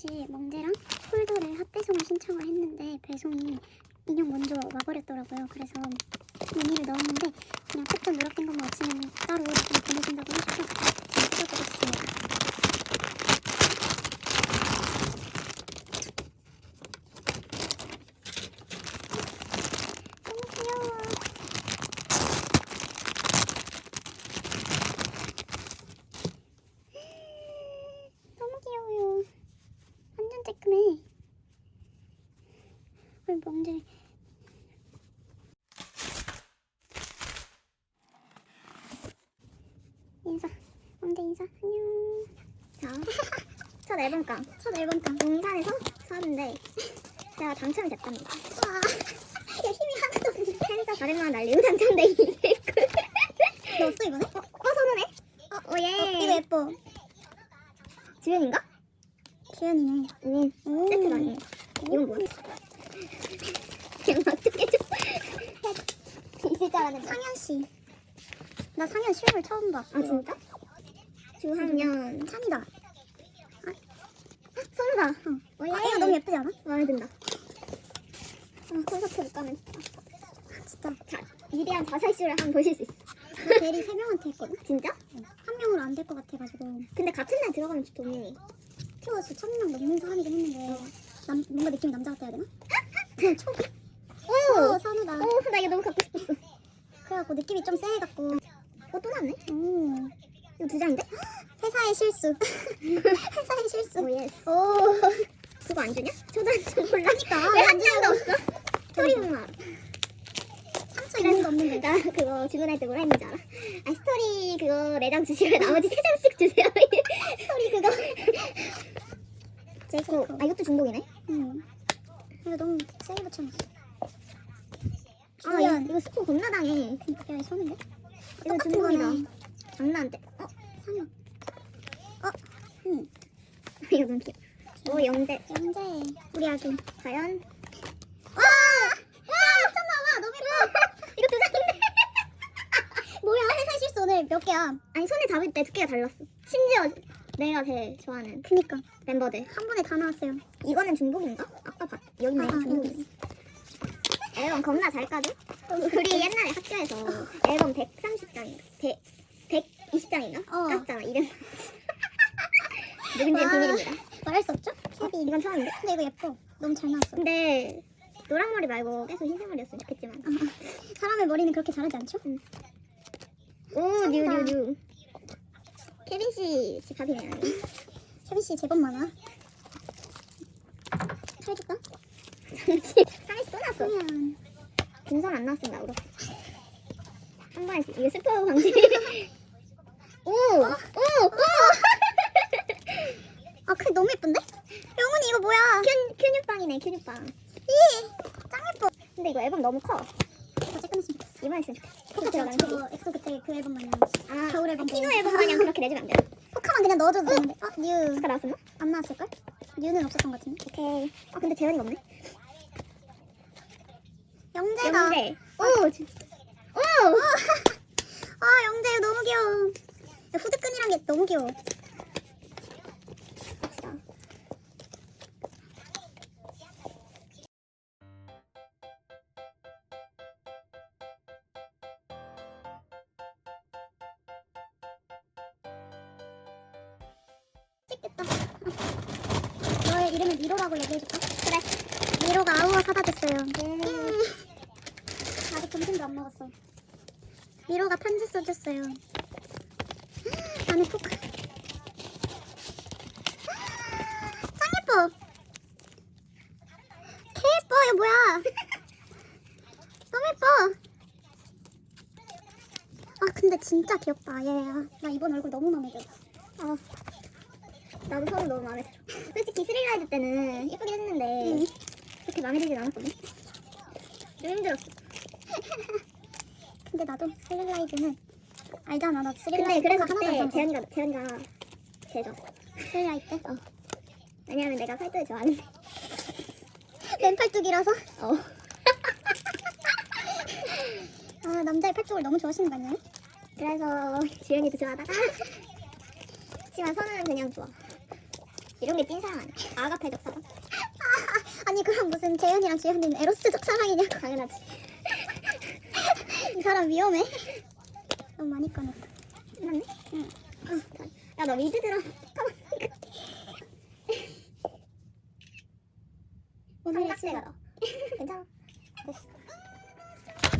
사실 멍제랑 폴더를 핫배송을 신청을 했는데 배송이 인형 먼저 와버렸더라고요. 그래서 미니를 넣었는데 그냥 팩도 누락된 것만 없으면 따로 보내준다고 하셔서 써드렸어요. 너무 귀여워. 너무 귀여워요. 완전 쬐끔해. 헐, 멍제. 인사. 멍제 인사. 안녕. 자, 첫 앨범깡. 첫 앨범깡. 용산에서 샀는데 제가 당첨이 됐답니다. 와, 야, 힘이 하나도 없는데? 팬사 다른만 날리고 당첨돼 이랬고. 넣었어, 이번에? 어, 어 선우네? 어, 오, 예. 이거 예뻐. 주연인가? 주연이네. 응. 세트 아니에요. 이건 뭐야? 그냥 어떻게 좀 있을 줄 알았는데. 상현 씨. 나 상현 실물 처음 봐. 아 진짜? 주학년 찬이다. 아, 선우다. 어. 어, 예. 아, 얘가 너무 예쁘지 않아? 마음에 든다. 아, 콘서트 못 가면 진짜. 아, 진짜. 자, 위대한 자살쇼를 한번 보실 수 있어. 대리 세 명한테 했거든. 진짜? 한 명으로 안 될 것 같아가지고. 근데 같은 날 들어가면 좋네. 태워서 천명 넘는 사람이긴 했는데 남, 뭔가 느낌이 남자 같아야 되나? 그냥 초기? 오! 선우다. 오, 나 이거 너무 갖고 싶었어. 그래갖고 느낌이 좀 쎄해갖고. 어, 또 나왔네? 오. 이거 두 장인데? 회사의 실수. 회사의 실수. 오, 예. 오. 그거 안 주냐? 저도 안 주, 몰라니까. 왜 한 장도 없어? 스토리 엄마. 상처 있는 거 없는데. 나 그거 주문할 때 뭐라 했는지 알아? 아, 스토리 그거 네 장 주시고 나머지 세 장씩 주세요. 스토리 그거. 제이코. 아, 이것도 중복이네? 응. 이거 너무 세게 붙여놨어. 아, 이거, 이거 스포 겁나 당해. 야, 손인데? 이거 중복이다. 장난 안 돼. 어? 상혁. 어? 응. 이거 너무 귀여워. 오, 영재. 영재. 우리 아기. 과연? 와! 와! 미쳤나봐. 너무 예뻐. 이거 두 장인데. 뭐야? 회사 실수 오늘 몇 개야? 아니, 손에 잡을 때 두께가 달랐어. 심지어 내가 제일 좋아하는 그니까 멤버들 한 번에 다 나왔어요. 이거는 중복인가? 아까 봤 여기네 중복이. 앨범 겁나 잘 까죠? 우리 옛날에 학교에서 앨범 130장인가? 100, 120장인가? 어. 깠잖아 이름. 누군지 와. 비밀입니다. 말할 수 없죠? 케빈 이건 처음인데? 근데 이거 예뻐. 너무 잘 나왔어. 근데 노랑 머리 말고 계속 흰색 머리였으면 좋겠지만. 사람의 머리는 그렇게 자라지 않죠? 오 쩐다. 뉴뉴 뉴. 케빈 씨, 씨 밥이네요. 혜빈 씨 제법 많아. 해줄까? 상해씨 또 났어. 그러면 분선 안 나왔으면 나 울었어. 한 번에 이거 스포 방지. 오, 오, 오. 아, 그 너무 예쁜데? 영훈이 이거 뭐야? 큐 큐뉴빵이네 큐뉴빵. 이, 짱 예뻐. 근데 이거 앨범 너무 커. 더 쬐끔했으면 좋겠어. 이만 있으면 좋겠다. 포카 들어가는 거. 엑소 그때 그 앨범 마냥 아, 겨울 앨범 키노 때. 앨범 마냥 그렇게 내주면 안 돼. 포카만 그냥 넣어줘도 되는데. 아, 뉴. 포카 나왔었나? 안 나왔을걸? 뉴는 없었던 것 같은데. 오케이. 아 근데 재현이가 없네. 영재다. 영재. 오, 지- 오. 아, 영재 너무 귀여워. 야, 후드끈이란 게 너무 귀여워. 점심도 안 먹었어. 미로가 편지 써줬어요. 안에 포카. 짱 예뻐. 개 예뻐. 이거 뭐야? 너무 예뻐. 아 근데 진짜 귀엽다 얘야. 나 이번 얼굴 너무 마음에 들어. 아, 나도 서로 너무 마음에 들어. 솔직히 스릴라이드 때는 예쁘긴 했는데 응. 그렇게 마음에 들진 않았거든. 좀 힘들었어. 근데 나도 스릴라이드는 알잖아. 나 근데 스릴라이드 그래서 그때. 재현이가 재현이가 제일 좋았어. 스릴라이드? 어. 왜냐면 내가 팔뚝이 좋아하는데. 맨팔뚝이라서? 어. 아 남자의 팔뚝을 너무 좋아하시는 거 아니에요? 그래서 지현이도 좋아하다가 하지만 선우는 그냥 좋아. 이런 게 찐 사랑 아니야? 아가페적 사랑? 아니 그럼 무슨 재현이랑 주현이는 에로스적 사랑이냐고 당연하지. 이 사람 위험해 너무 많이 꺼냈다 맞네? 응. 야, 너 리드 들어. 오늘의 삼각대가 수업 너. 괜찮아. 됐어.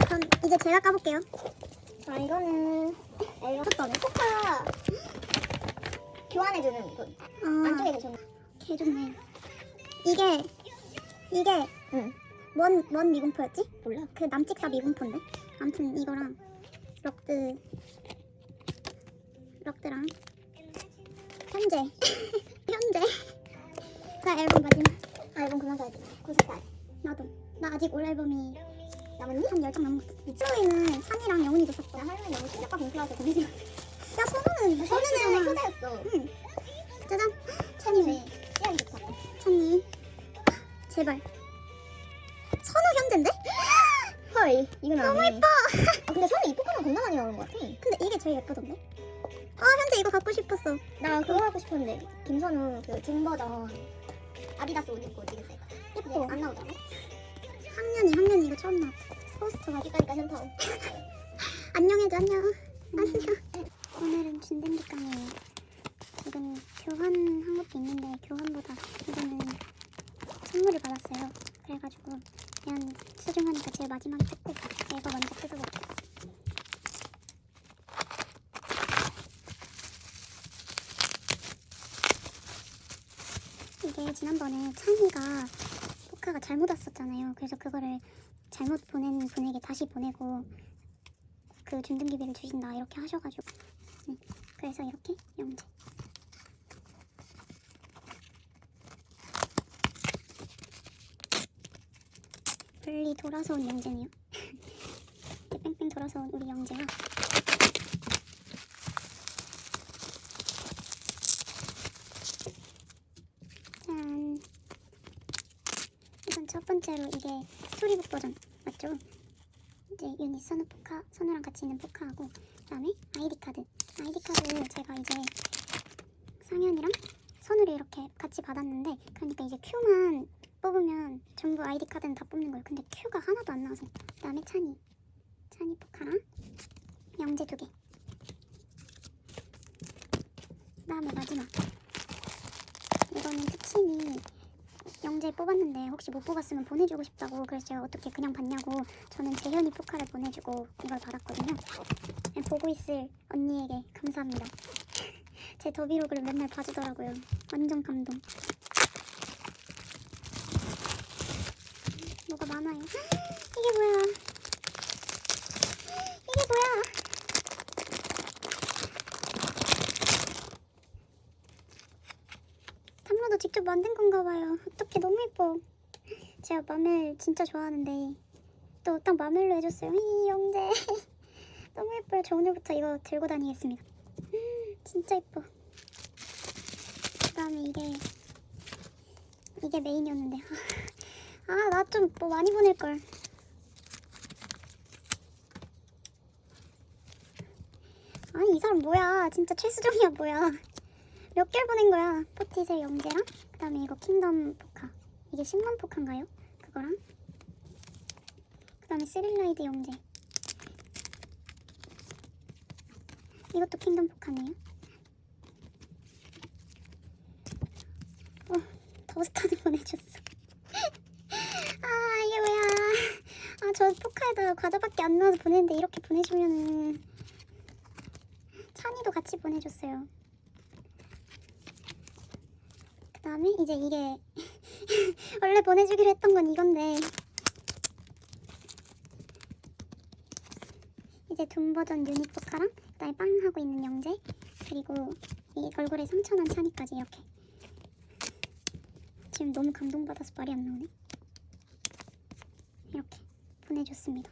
그럼 이제 제가 까볼게요 자, 이거는 에어 쳤더니 포카 교환해주는 그 아, 안쪽에 계셨나? 개 좋네 이게 이게 응. 뭔, 뭔 미공포였지? 몰라. 그 남직사 미공포인데 아무튼 이거랑 럭드 럭드랑 현재 현재 자 앨범 마지막 아, 이건 그만 가야지. 고색깔. 나도 나 아직 올 앨범이 남았니? 한 10장 남았어 이쪽에는 산이랑 영훈이도 샀어 나 할머니 너무 실력과 공부라서 고민이. 야 선우는 선우는 효자였어. 응 짜잔 찬이네 씨앗이 좋다. 찬이 제발 선우 현재인데? 헐, 이건 너무 예뻐. 아, 근데 선우 이쁘거나 겁나 많이 나오는 것 같아. 근데 이게 제일 예쁘던데? 아 현재 이거 갖고 싶었어 나 그거 하고 싶었는데 김선우 그 중 버전 아디다스 옷 입고 찍었을 때 예뻐 안 나오더라고. 학년이 학년이 이거 처음 나왔다 포스터가 여기까지가 현타오. 안녕해줘 안녕 안녕 오늘은 준댕기깡이에요 지금 교환한 것도 있는데 교환보다 이거는 선물을 받았어요 그래가지고 그냥 소중하니까 제일 마지막에 뜯고 이거 먼저 뜯어볼게요 이게 지난번에 찬이가 포카가 잘못 왔었잖아요. 그래서 그거를 잘못 보낸 분에게 다시 보내고 그 준등기비를 주신다. 이렇게 하셔가지고. 네, 그래서 이렇게 영재 분리 돌아서 온 영재네요. 뺑뺑 돌아서 온 우리 영재가 짠. 이건 첫 번째로 이게 스토리북 버전 맞죠? 이제 유닛 선우 포카 선우랑 같이 있는 포카하고 그다음에 아이디 카드. 아이디 카드 제가 이제 상현이랑 선우를 이렇게 같이 받았는데 그러니까 이제 큐만 전부 아이디 카드는 다 뽑는 거예요. 근데 큐가 하나도 안 나와서 그 다음에 찬이. 찬이 포카랑 영재 두 개. 그 다음에 마지막. 이거는 특친이 영재 뽑았는데 혹시 못 뽑았으면 보내주고 싶다고 그래서 제가 어떻게 그냥 받냐고 저는 재현이 포카를 보내주고 이걸 받았거든요. 네, 보고 있을 언니에게 감사합니다. 제 더비로그를 맨날 봐주더라고요. 완전 감동 뭐가 많아요 이게 뭐야 이게 뭐야 탐로도 직접 만든 건가 봐요. 어떻게 너무 예뻐. 제가 마멜 진짜 좋아하는데 또 딱 마멜로 해줬어요. 이 영재 너무 예뻐요. 저 오늘부터 이거 들고 다니겠습니다. 음, 진짜 예뻐. 그 다음에 이게 이게 메인이었는데 아 나 좀 뭐 많이 보낼 걸. 아니 이 사람 뭐야? 진짜 최수종이야 뭐야? 몇 개를 보낸 거야? 포티셀 영재랑 그 다음에 이거 킹덤 포카 이게 10만 포카인가요? 그거랑 그 다음에 스릴라이드 영재 이것도 킹덤 포카네요 어 더스타드 보내줬어 아 이게 뭐야 아 저 포카에다가 과자밖에 안 넣어서 보냈는데 이렇게 보내주면은 찬이도 같이 보내줬어요. 그 다음에 이제 이게 원래 보내주기로 했던 건 이건데 이제 둠 버전 유닛 포카랑 그다음에 빵 하고 있는 영재 그리고 이 얼굴에 상처 난 찬이까지 이렇게. 지금 너무 감동받아서 말이 안 나오네. 이렇게 보내줬습니다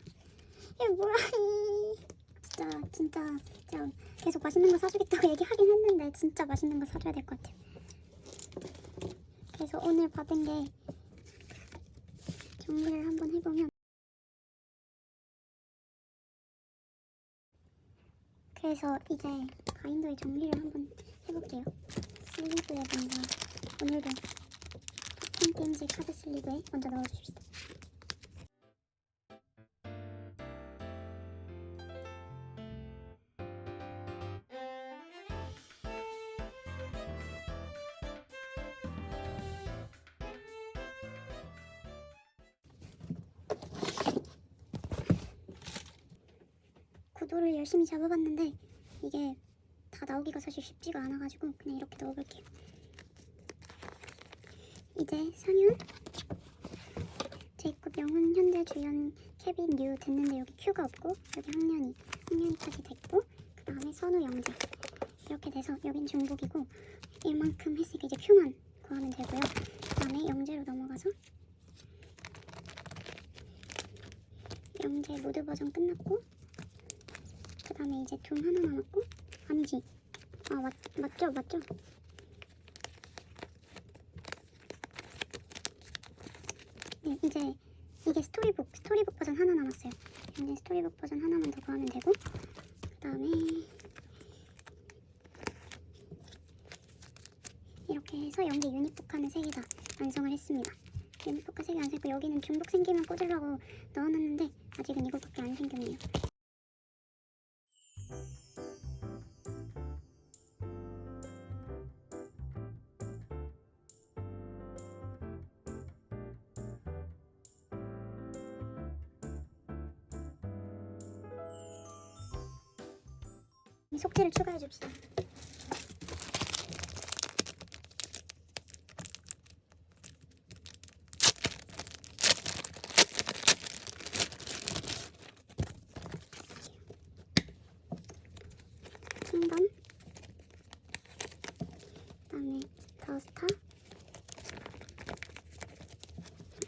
이게 뭐야 이 진짜 진짜 진짜 계속 맛있는 거 사주겠다고 얘기하긴 했는데 진짜 맛있는 거 사줘야 될 것 같아요 그래서 오늘 받은 게 정리를 한번 해보면 그래서 이제 바인더에 정리를 한번 해볼게요. 슬리브에 뭔가 오늘도 팝콘 게임즈 카드 슬리브에 먼저 넣어주십시다. 구도를 열심히 잡아봤는데 이게 다 나오기가 사실 쉽지가 않아가지고 그냥 이렇게 넣어볼게요. 이제 상윤, 제이콥 영훈, 현재 주연, 케빈, 류 됐는데 여기 큐가 없고 여기 학년이, 학년이까지 됐고 그 다음에 선우, 영재 이렇게 돼서 여긴 중복이고 이만큼 했으니까 이제 큐만 구하면 되고요. 그 다음에 영재로 넘어가서 영재 모드 버전 끝났고 그 다음에 이제 둠 하나 남았고 암지 아 맞, 맞죠? 맞죠? 네 이제 이게 스토리북 스토리북 버전 하나 남았어요. 이제 스토리북 버전 하나만 더 구하면 되고 그 다음에 이렇게 해서 연계 유닛북하는 세개다 완성을 했습니다. 유닛북카 세개 완성했고 여기는 중복 생기면 꽂으려고 넣어놨는데 아직은 이거밖에 안 생겼네요 속지를 추가해 줍시다. 킹덤 그다음에 더스타.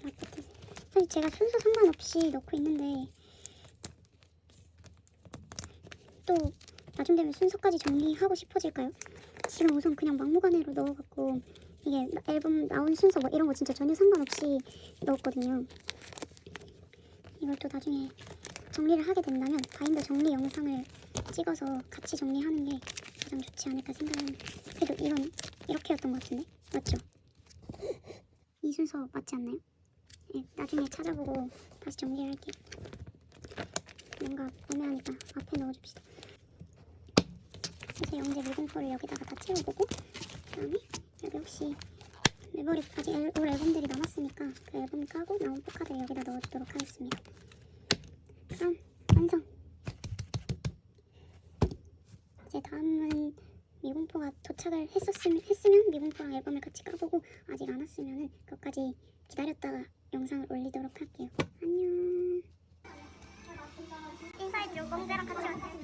라피트 사실 제가 순서 상관없이 넣고 있는데 또 나중 되면 순서까지 정리하고 싶어질까요? 지금 우선 그냥 막무가내로 넣어갖고 이게 앨범 나온 순서 뭐 이런 거 진짜 전혀 상관없이 넣었거든요. 이걸 또 나중에 정리를 하게 된다면 바인더 정리 영상을 찍어서 같이 정리하는 게 가장 좋지 않을까 생각합니다. 그래도 이건 이렇게였던 것 같은데 맞죠? 이 순서 맞지 않나요? 네, 나중에 찾아보고 다시 정리를 할게요. 뭔가 애매하니까 앞에 넣어줍시다. 이제 영재 미공포를 여기다가 다 채워보고 그다음에 여기 혹시 메모리 아직 앨- 올 앨범들이 남았으니까 그 앨범 까고 나온 포카드를 여기다 넣어주도록 하겠습니다. 그럼 완성. 이제 다음은 미공포가 도착을 했었으면 했으면 미공포랑 앨범을 같이 까보고 아직 안 왔으면은 그것까지 기다렸다가 영상을 올리도록 할게요. 안녕. 인사해줘. 멍제랑 같이 왔습니다.